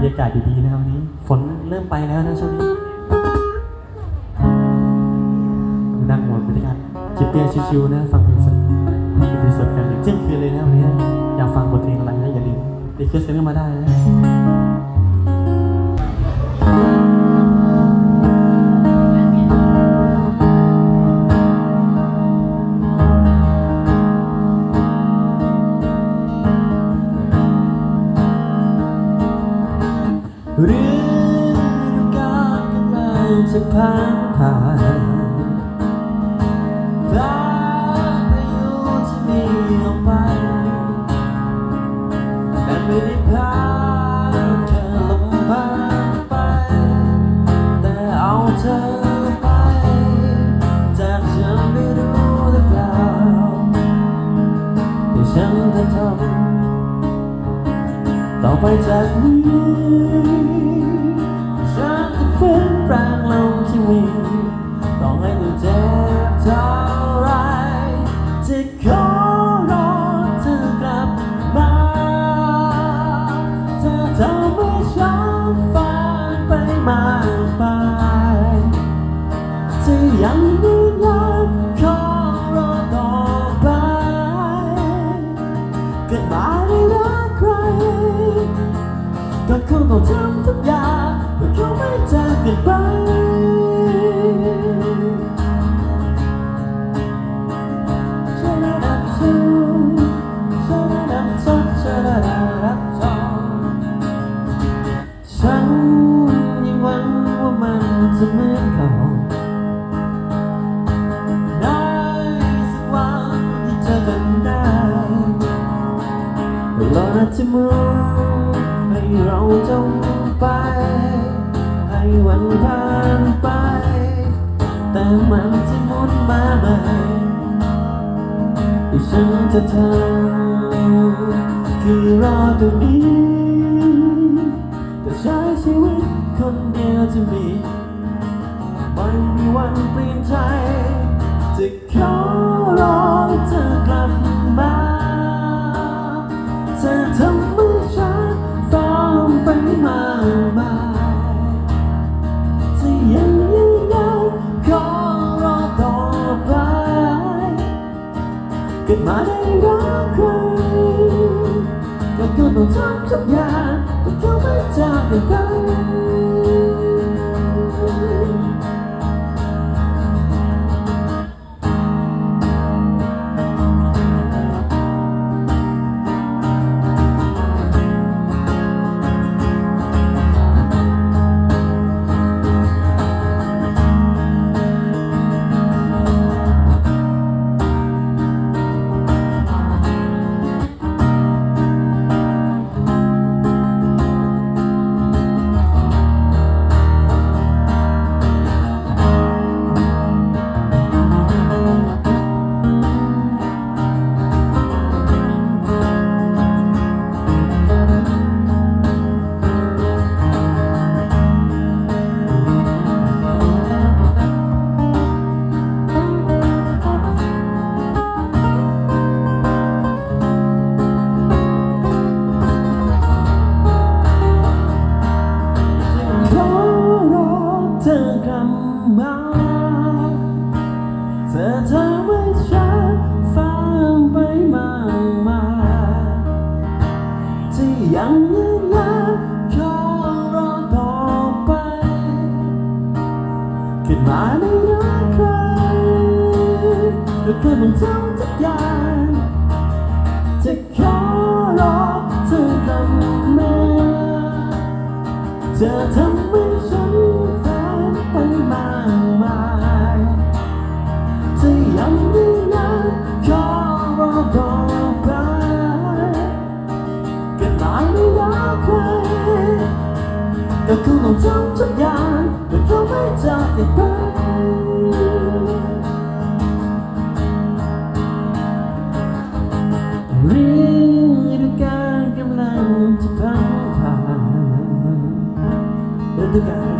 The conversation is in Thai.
รยากาศดีๆนะครับวันนี้ ฝนเริ่มไปแล้วนะช่วงนี้นั่งหมดบรรยากาศจิบเบียร์ชิวๆนะ ฟังเพลงสดเพลงสดกันถึงเที่ยงคืนเลยนะวันนี้อยากฟังบทเพลงอะไรนะอย่าลืมรีเควสต์กันเข้ามาได้นะ ฤดูกาลกำลังจะผ่านผ่านฟ้าพายุที่มีออกไปแต่ไม่ได้พาแค่ลมพัดไป แต่เอาเธอไป จากฉันไม่รู้หรือเปล่าแต่ฉันจะทำ ต่อไปจากนี้ ต้องทำทุกอย่างเพื่อเขาไม่จากกันไปชาดาดับชาชาดาดับชาชาดาดับชาฉันยังหวังว่ามันจะเหมือนเก่าได้สักวันที่เจอกันได้เวลาทีมือ จงไป ให้วันผ่านไป แต่มันที่หมุนมาใหม่ที่ฉันจะทำคือรอตรงนี้ แต่ใช้ชีวิตคนเดียวจะมีไม่มีวันเปลี่ยนใจจะขอ รักใครแต่ก็ต้องทำทุกอย่างเพื่อเขาไม่จากกัน มาในรักใครก็คือต้องทำทุกอย่างจะขอร้องเธอกลับมาเธอทำให้ฉันฝันไปมากมายจะยังยืนยันขอรอต่อไปเกิดมาไม่รักใครก็คงต้องทำทุกอย่างเพื่อเ de Galo.